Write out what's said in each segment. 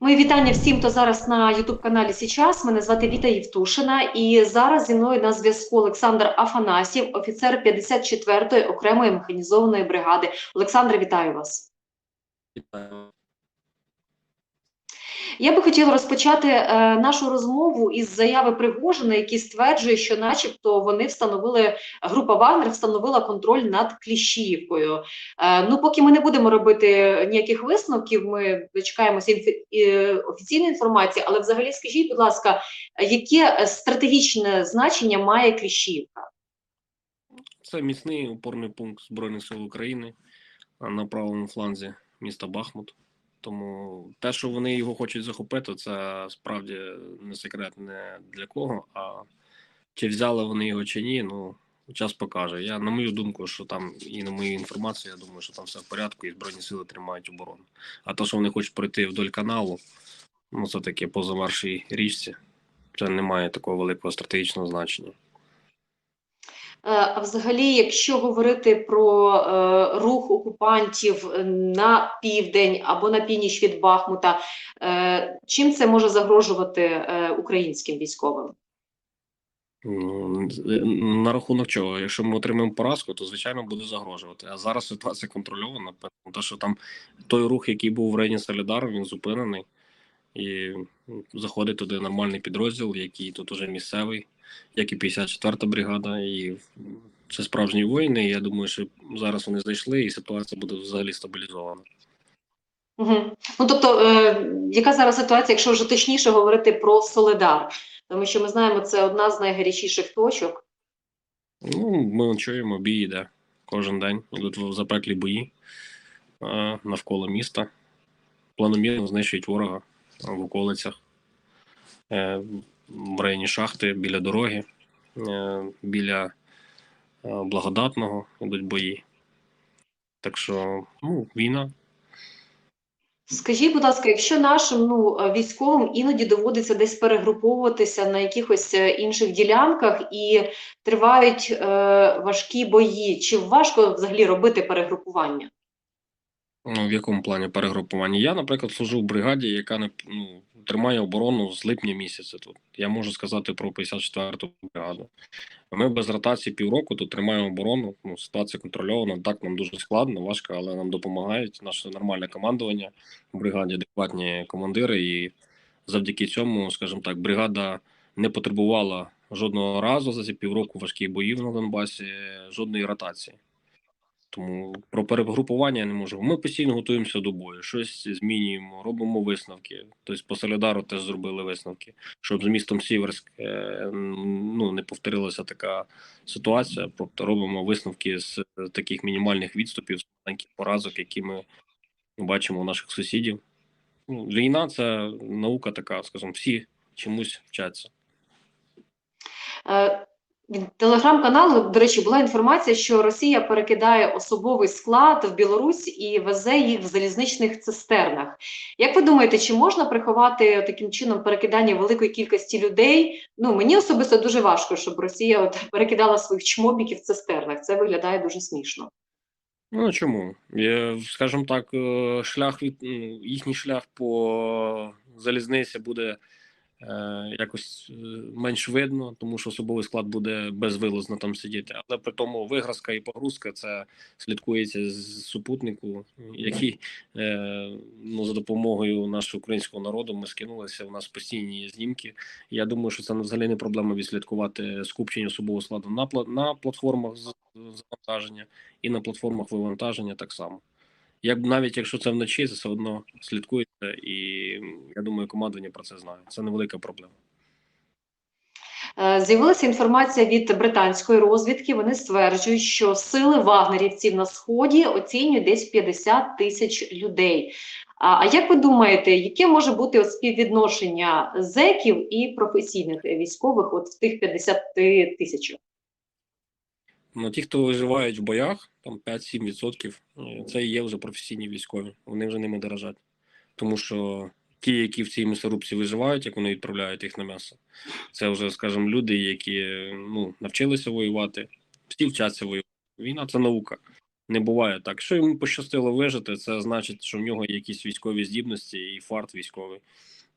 Мої вітання всім, хто зараз на youtube каналі Січас. Мене звати Віта Євтушина, і зараз зі мною на зв'язку Олександр Афанасів, офіцер 54-ї окремої механізованої бригади. Олександр, вітаю вас. Вітаю. Я би хотіла розпочати е, нашу розмову із заяви Пригожина, який стверджує, що, начебто, вони встановили група Вагнер встановила контроль над Кліщіївкою. Е, ну, поки ми не будемо робити ніяких висновків, ми дочекаємося інфі- е, офіційної інформації. Але, взагалі, скажіть, будь ласка, яке стратегічне значення має Кліщіївка? Це міцний опорний пункт Збройних сил України на правому фланзі міста Бахмут. Тому те, що вони його хочуть захопити, це справді не секрет не для кого. А чи взяли вони його чи ні, ну час покаже. Я на мою думку, що там і на мою інформацію, я думаю, що там все в порядку, і збройні сили тримають оборону. А то, що вони хочуть пройти вдоль каналу, ну це таке по замершій річці. Це не має такого великого стратегічного значення. Е, А взагалі, якщо говорити про е, рух окупантів на південь або на північ від Бахмута, е, чим це може загрожувати українським військовим? На рахунок чого? Якщо ми отримаємо поразку, то звичайно буде загрожувати. А зараз ситуація контрольована. тому що там той рух, який був в районі Солідару, він зупинений і ну, заходить туди нормальний підрозділ, який тут уже місцевий, як і 54-та бригада, і це справжні воїни. І я думаю, що зараз вони зайшли, і ситуація буде взагалі стабілізована. Угу. Ну тобто, е, яка зараз ситуація, якщо вже точніше говорити про Соледар? Тому що ми знаємо, це одна з найгарячіших точок. Ну, ми чуємо, бій йде кожен день. Йдуть запеклі бої е, навколо міста. Планомірно знищують ворога в околицях, е, в районі шахти, біля дороги, е, біля е, благодатного йдуть бої. Так що, ну, війна. Скажіть, будь ласка, якщо нашим ну, військовим іноді доводиться десь перегруповуватися на якихось е, інших ділянках і тривають е, важкі бої, чи важко взагалі робити перегрупування? Ну, в якому плані перегрупування? Я, наприклад, служу в бригаді, яка не ну, тримає оборону з липня місяця тут. Я можу сказати про 54-ту бригаду. Ми без ротації півроку тут тримаємо оборону. Ну, ситуація контрольована. Так, нам дуже складно, важко, але нам допомагають. Наше нормальне командування в бригаді, адекватні командири. І завдяки цьому, скажімо так, бригада не потребувала жодного разу за ці півроку важких боїв на Донбасі, жодної ротації. Тому про перегрупування я не можу. Ми постійно готуємося до бою, щось змінюємо, робимо висновки. Тобто по Солідару теж зробили висновки, щоб з містом Сіверськ е, ну, не повторилася така ситуація. Тобто робимо висновки з таких мінімальних відступів, з маленьких поразок, які ми бачимо у наших сусідів. Ну, Війна це наука така, скажімо, всі чомусь вчаться. Від телеграм-каналу, до речі, була інформація, що Росія перекидає особовий склад в Білорусь і везе їх в залізничних цистернах. Як ви думаєте, чи можна приховати таким чином перекидання великої кількості людей? Ну мені особисто дуже важко, щоб Росія от перекидала своїх чмобіків в цистернах. Це виглядає дуже смішно. Ну чому? Скажімо так, е, шлях від їхній шлях по залізниці буде якось е, менш видно, тому що особовий склад буде безвилазно там сидіти. Але при тому вигрузка і погрузка це слідкується з супутнику, який е, ну, за допомогою нашого українського народу ми скинулися. У нас постійні знімки. Я думаю, що це взагалі не проблема відслідкувати скупчення особового складу на на платформах завантаження і на платформах вивантаження так само. Як навіть якщо це вночі, це все одно слідкується, і я думаю, командування про це знає. Це невелика проблема. Е, З'явилася інформація від британської розвідки. Вони стверджують, що сили вагнерівців на сході оцінюють десь 50 тисяч людей. А, як ви думаєте, яке може бути співвідношення зеків і професійних військових от в тих 50 тисячах? Ну, ті, хто виживають в боях, там 5-7%, е, це є вже професійні військові. Вони вже ними дорожать. Тому що ті, які в цій м'ясорубці виживають, як вони відправляють їх на м'ясо, це вже, скажімо, люди, які ну, навчилися воювати, всі вчаться воювати. Війна це наука. Не буває так. Що йому пощастило вижити, це значить, що в нього є якісь військові здібності і фарт військовий.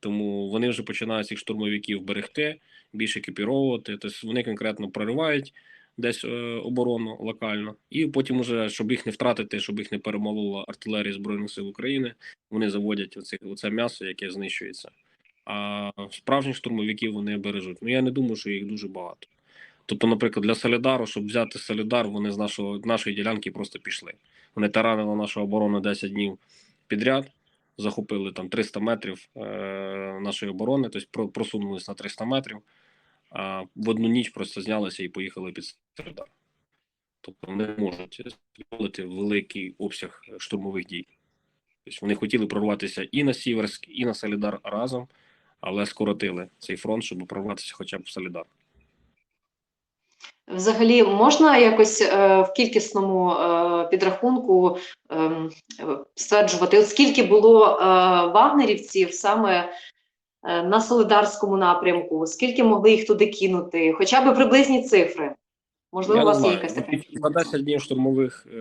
Тому вони вже починають цих штурмовиків берегти, більше екіпіровувати. Тобто вони конкретно проривають десь е, оборону локально, і потім, уже, щоб їх не втратити, щоб їх не перемолола артилерія Збройних сил України, вони заводять оце, оце м'ясо, яке знищується. А справжніх штурмовиків вони бережуть. Ну я не думаю, що їх дуже багато. Тобто, наприклад, для Солідару, щоб взяти Солідар, вони з нашого, нашої ділянки просто пішли. Вони таранили нашу оборону 10 днів підряд, захопили там 300 метрів е, нашої оборони, тобто про- просунулись на 300 метрів, а в одну ніч просто знялися і поїхали під Солідар. Тобто не можуть дозволити великий обсяг е, штурмових дій. Тобто вони хотіли прорватися і на Сіверськ, і на Солідар разом, але скоротили цей фронт, щоб прорватися хоча б в Солідар. Взагалі, можна якось е, в кількісному е, підрахунку ем, е, стверджувати, от скільки було е, вагнерівців саме на Солидарському напрямку, скільки могли їх туди кинути, хоча б приблизні цифри. Можливо, Я у вас є якась така. За 10 днів штурмових е,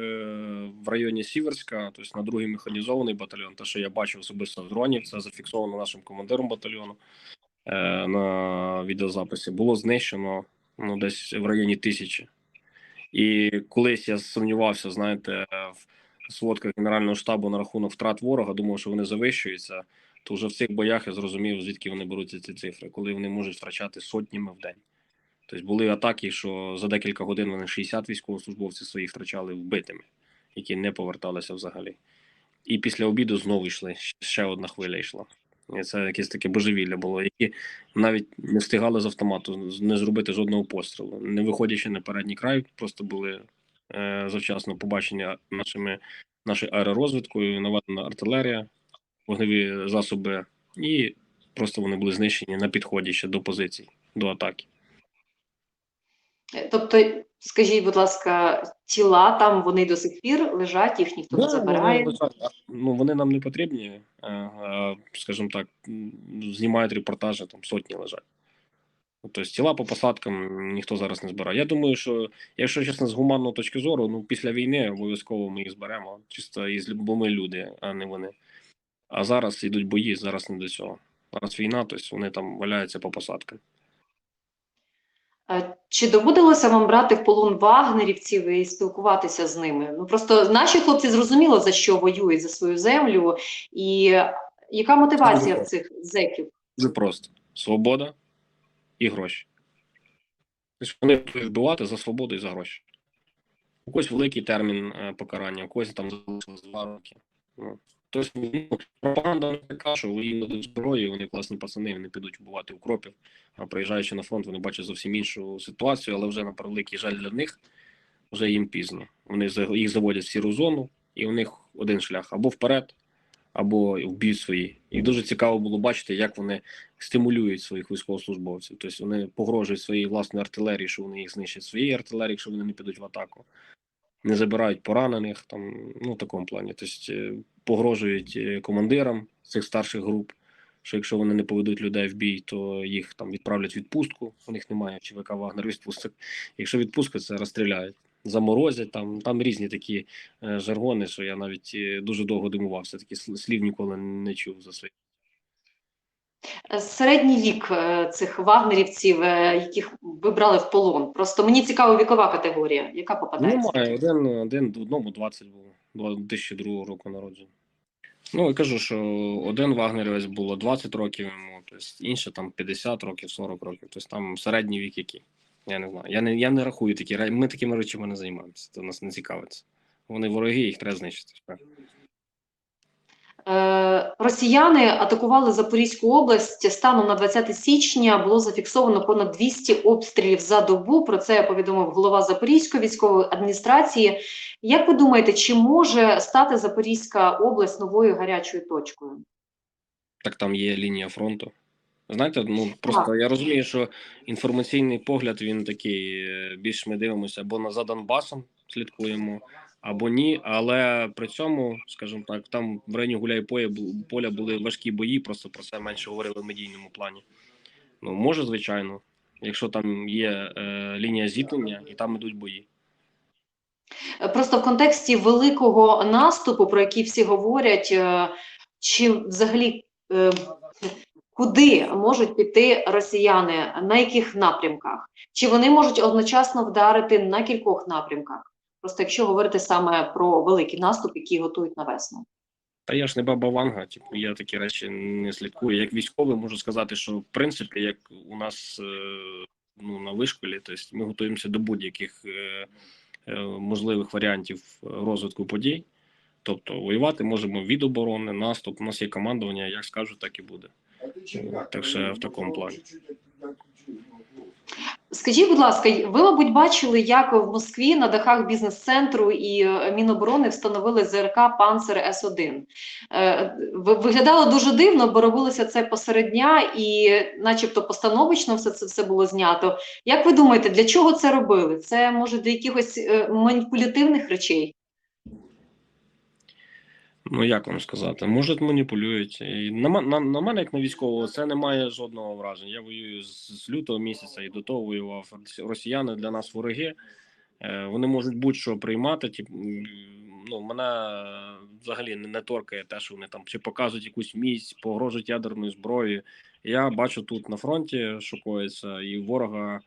в районі Сіверська, тобто на другий механізований батальйон, те, що я бачив особисто з дронів, це зафіксовано нашим командиром батальйону е, на відеозаписі. Було знищено ну, десь в районі тисячі. І колись я сумнівався, знаєте, в сводках Генерального штабу на рахунок втрат ворога, думав, що вони завищуються. То вже в цих боях я зрозумів, звідки вони беруться ці цифри, коли вони можуть втрачати сотнями в день. Тобто були атаки, що за декілька годин вони 60 військовослужбовців своїх втрачали вбитими, які не поверталися взагалі. І після обіду знову йшли. Ще одна хвиля йшла. І це якесь таке божевілля було, які навіть не встигали з автомату не зробити жодного пострілу, не виходячи на передній край, просто були е, завчасно побачені нашими нашою аеророзвідкою, наведена артилерія, вогневі засоби, і просто вони були знищені на підході ще до позицій, до атаки. Тобто, скажіть, будь ласка, тіла там вони до сих пір лежать, їх ніхто не Да, забирає. вони, ну, вони нам не потрібні, е, скажімо так, знімають репортажі, там сотні лежать. Тобто тіла по посадкам ніхто зараз не збирає. Я думаю, що якщо чесно, з гуманної точки зору, ну після війни обов'язково ми їх зберемо, чисто із бо ми люди, а не вони. А зараз йдуть бої, зараз не до цього. Зараз війна, тобто вони там валяються по посадкам. Чи доводилося вам брати в полон вагнерівців і спілкуватися з ними? Ну просто наші хлопці зрозуміло за що воюють за свою землю, і яка мотивація в цих зеків? Дуже просто: свобода і гроші. Тобто вони будуть вбивати за свободу і за гроші. У когось великий термін е, покарання, у когось там залишилось два роки. Ну, ну, пропаганда така, що їм дадуть зброю, вони класні пацани, вони підуть вбивати укропів. А приїжджаючи на фронт, вони бачать зовсім іншу ситуацію, але вже на превеликий жаль для них вже їм пізно. Вони їх заводять в сіру зону, і у них один шлях або вперед, або вб'ють свої. І дуже цікаво було бачити, як вони стимулюють своїх військовослужбовців. Тобто вони погрожують своїй власній артилерії, що вони їх знищать своєї артилерії, якщо вони не підуть в атаку. Не забирають поранених, там, ну, в такому плані. Тобто е, погрожують е, командирам цих старших груп, що якщо вони не поведуть людей в бій, то їх там відправлять в відпустку. У них немає ЧВК Вагнер відпусток. Якщо відпустка, це розстріляють. Заморозять, там, там різні такі е, жаргони, що я навіть е, дуже довго дивувався. Такі слів ніколи не чув за свої. Е, Середній вік цих вагнерівців, яких ви брали в полон. Просто мені цікава вікова категорія, яка попадається. Немає, один, один одному 20 було, два- 2002 року народження. Ну, я кажу, що один вагнерівець було 20 років йому, тобто інше там 50 років, 40 років. Тобто там середній вік який. Я не знаю. Я не, я не рахую такі. Ми такими речами не займаємося. Це нас не цікавиться. Вони вороги, їх треба знищити. Е, Росіяни атакували Запорізьку область. Станом на 20 січня було зафіксовано понад 200 обстрілів за добу. Про це повідомив голова Запорізької військової адміністрації. Як ви думаєте, чи може стати Запорізька область новою гарячою точкою? Так там є лінія фронту. Знаєте, ну просто я розумію, що інформаційний погляд він такий. е, Більш ми дивимося або на за Донбасом слідкуємо, або ні. Але при цьому, скажімо так, там в районі бу- поля були важкі бої, просто про це менше говорили в медійному плані. Ну може, звичайно, якщо там є е, лінія зіткнення і там ідуть бої. Просто в контексті великого наступу, про який всі говорять, е, чи взагалі е, куди можуть піти росіяни, на яких напрямках? Чи вони можуть одночасно вдарити на кількох напрямках? Просто якщо говорити саме про великий наступ, який готують на весну. Та я ж не баба Ванга, типу, я такі речі не слідкую. Як військовий можу сказати, що в принципі, як у нас е, ну, на вишколі, тобто ми готуємося до будь-яких е, е, можливих варіантів розвитку подій. Тобто воювати можемо від оборони, наступ. У нас є командування, як скажуть, так і буде. Так що в такому плані. Скажіть, будь ласка, ви, мабуть, бачили, як в Москві на дахах бізнес-центру і е, Міноборони встановили ЗРК Панцер С1. Е, ви- Виглядало дуже дивно, бо робилося це посеред дня і начебто постановочно все це все було знято. Як ви думаєте, для чого це робили? Це може для якихось е, маніпулятивних речей? Ну як вам сказати, може маніпулюють. І на, на, на мене, як на військового, це не має жодного враження. Я воюю з, з лютого місяця і до того воював. Росіяни для нас вороги. Е, вони можуть будь-що приймати. Ті, ну, мене взагалі не торкає те, що вони там чи показують якусь місць, погрожують ядерною зброєю. Я бачу тут на фронті, що коїться, і ворога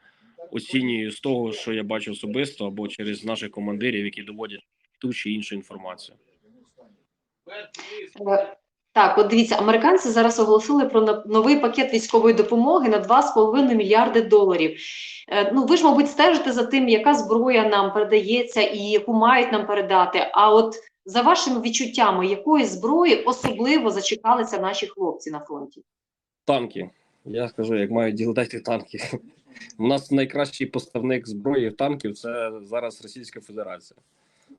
оцінюю з того, що я бачу особисто, або через наших командирів, які доводять ту чи іншу інформацію. Е, Так, от дивіться, американці зараз оголосили про новий пакет військової допомоги на 2,5 мільярди доларів. Е, Ну, ви ж, мабуть, стежите за тим, яка зброя нам передається і яку мають нам передати. А от за вашими відчуттями, якої зброї особливо зачекалися наші хлопці на фронті? Танки. Я скажу, як мають діло танки. У нас найкращий поставник зброї танків це зараз Російська Федерація.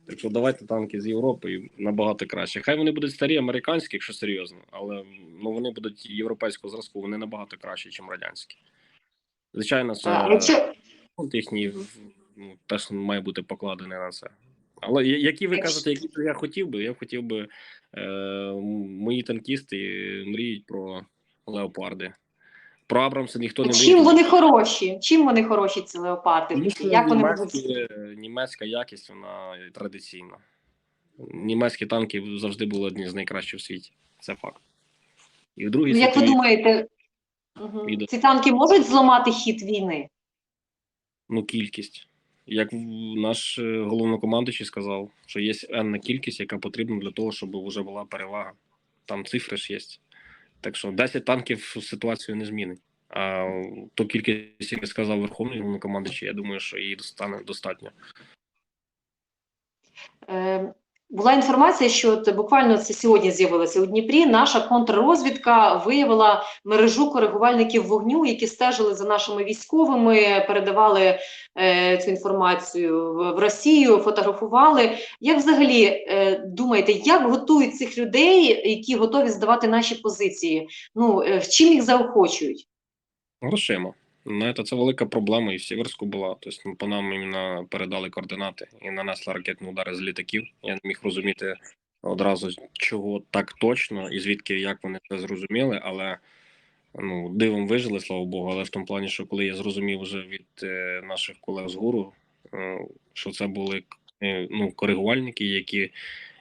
Так що давайте танки з Європи і набагато краще. Хай вони будуть старі, американські, якщо серйозно, але ну вони будуть європейського зразку, вони набагато кращі, ніж радянські. Звичайно, це А, якщо, фонд їхній ну, теж має бути покладений на це. Але які ви кажете, які я хотів би, я хотів би е, мої танкісти мріють про леопарди. Про Абрамса ніхто не чим вони хороші? Чим вони хороші, ці леопарди? Тому Як вони будуть? німецька якість вона традиційна. Німецькі танки завжди були одні з найкращих в світі. Це факт. І в другій Ну, як ви думаєте, до- ці танки можуть зламати хід війни? ну, кількість. Як наш е, головнокомандуючий сказав, що є енна кількість, яка потрібна для того, щоб вже була перевага. Там цифри ж є. Так що 10 танків ситуацію не змінить. А ту кількість, яку сказав Верховний головнокомандуючий, я думаю, що її достане достатньо. Була інформація, що от буквально це сьогодні з'явилося у Дніпрі. Наша контррозвідка виявила мережу коригувальників вогню, які стежили за нашими військовими, передавали е, цю інформацію в, в Росію, фотографували. Як взагалі е, думаєте, як готують цих людей, які готові здавати наші позиції? Ну е, чим їх заохочують? Грошима. Знаєте, це велика проблема і в Сіверську була. Тобто по нам іменно передали координати і нанесли ракетні удари з літаків. Я не міг розуміти одразу, чого так точно і звідки як вони це зрозуміли, але ну, дивом вижили, слава Богу. Але в тому плані, що коли я зрозумів вже від е, наших колег з гуру, е, що це були е, ну, коригувальники, які.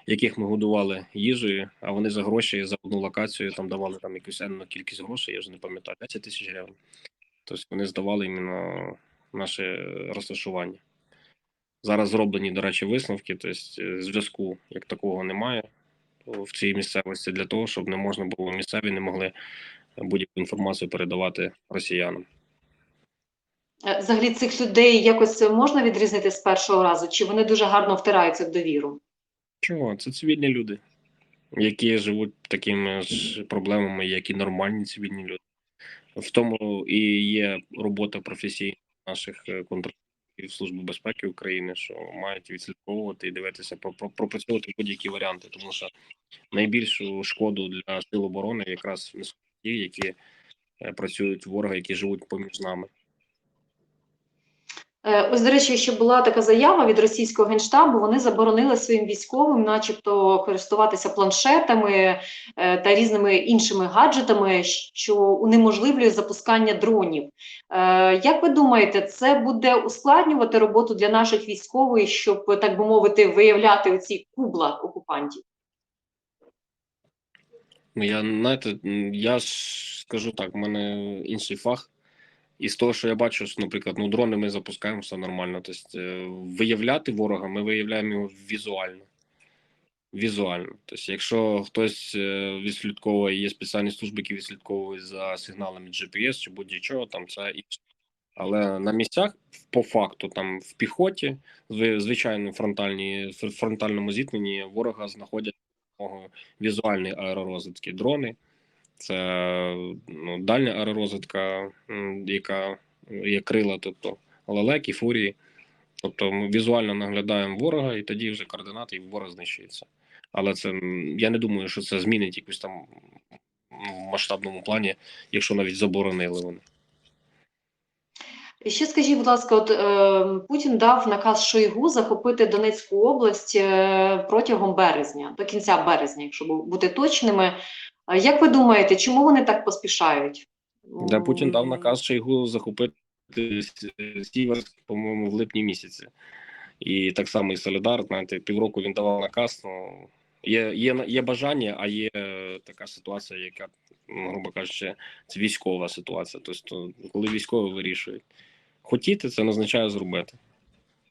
Яких ми годували їжею, а вони за гроші за одну локацію там давали там якусь енну кількість грошей, я вже не пам'ятаю, 10 тисяч гривень. Тобто вони здавали іменно наше розташування. Зараз зроблені, до речі, висновки, тобто е, зв'язку як такого немає в цій місцевості для того, щоб не можна було місцеві не могли будь-яку інформацію передавати росіянам. Е, Взагалі цих людей якось можна відрізнити з першого разу, чи вони дуже гарно втираються в довіру? Чого? Це цивільні люди, які живуть такими ж проблемами, як і нормальні цивільні люди. В тому і є робота професійних наших контрактів Служби безпеки України, що мають відслідковувати і дивитися, про- про- пропрацьовувати будь-які варіанти, тому що найбільшу шкоду для сил оборони якраз несуть ті, які е, працюють ворога, які живуть поміж нами. Е, Ось, до речі, ще була така заява від російського генштабу. Вони заборонили своїм військовим, начебто, користуватися планшетами е, та різними іншими гаджетами, що унеможливлює запускання дронів. Е, Як ви думаєте, це буде ускладнювати роботу для наших військових, щоб так би мовити, виявляти оці кубла окупантів? Ну, я, знаєте, я скажу так, в мене інший фах. І з того, що я бачу, що, наприклад, ну, дрони ми запускаємо, все нормально. Тобто, е, виявляти ворога, ми виявляємо його візуально. Візуально. Тобто, якщо хтось е, відслідковує, є спеціальні служби, які відслідковують за сигналами GPS чи будь-чого, там це інше. Але на місцях, по факту, там в піхоті, звичайно, фронтальні, фронтальному зіткненні ворога знаходять допомогою візуальної аеророзвідки дрони. Це ну, дальня аеророзвідка, яка є крила, тобто лелеки, фурії. Тобто ми візуально наглядаємо ворога, і тоді вже координати і ворог знищується. Але це я не думаю, що це змінить якусь там в масштабному плані, якщо навіть заборонили вони. Ще скажіть, будь ласка, от е, Путін дав наказ Шойгу захопити Донецьку область е, протягом березня, до кінця березня, якщо бути точними. А Як ви думаєте, чому вони так поспішають? Де Путін дав наказ Шойгу захопити Сіверськ, по-моєму, в липні місяці. І так само і Солідар, знаєте, півроку він давав наказ. Ну, є, є, є бажання, а є е, така ситуація, яка, ну, грубо кажучи, це військова ситуація. Тобто, коли військові вирішують. Хотіти, це не означає зробити.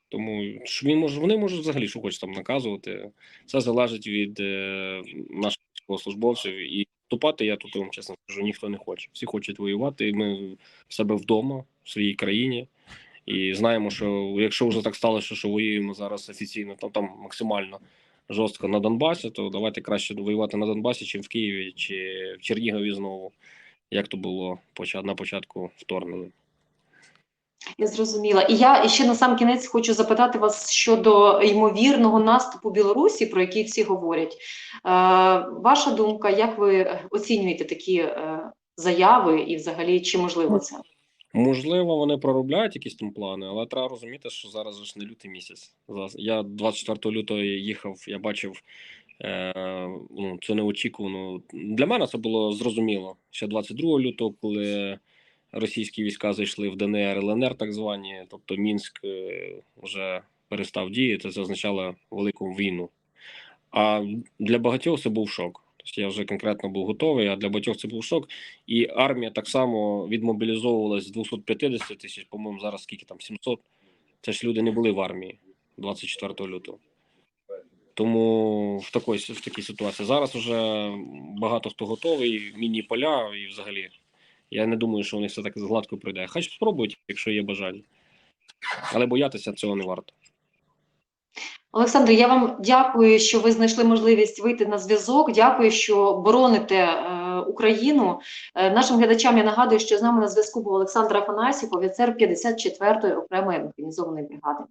Тому що він може, вони можуть взагалі що хочуть там наказувати. Це залежить від е, наших військовослужбовців. І вступати, я тут вам чесно скажу, ніхто не хоче. Всі хочуть воювати. Ми в себе вдома, в своїй країні. І знаємо, що якщо вже так сталося, що воюємо зараз офіційно, то там максимально жорстко на Донбасі, то давайте краще воювати на Донбасі, чим в Києві чи в Чернігові знову, як то було на початку вторгнення. Я зрозуміла. І я ще на сам кінець хочу запитати вас щодо ймовірного наступу Білорусі, про який всі говорять. Е, ваша думка, як ви оцінюєте такі е, заяви і взагалі чи можливо це? Можливо, вони проробляють якісь там плани, але треба розуміти, що зараз ж не лютий місяць. Я 24 лютого їхав, я бачив е, ну, це неочікувано. Для мене це було зрозуміло. Ще 22 лютого, коли російські війська зайшли в ДНР, ЛНР, так звані, тобто Мінськ е, вже перестав діяти, це означало велику війну. А для багатьох це був шок. Тобто я вже конкретно був готовий, а для багатьох це був шок. І армія так само відмобілізовувалась з 250 тисяч, по-моєму, зараз скільки там 700. Це ж люди не були в армії 24 лютого. Тому в такій, в такій ситуації зараз вже багато хто готовий, міні-поля і взагалі. Я не думаю, що у них все так гладко пройде. Хай спробують, якщо є бажання. Але боятися цього не варто. Олександр, я вам дякую, що ви знайшли можливість вийти на зв'язок. Дякую, що бороните е, Україну. Е, нашим глядачам я нагадую, що з нами на зв'язку був Олександр Афанасів, офіцер 54-ї окремої механізованої бригади.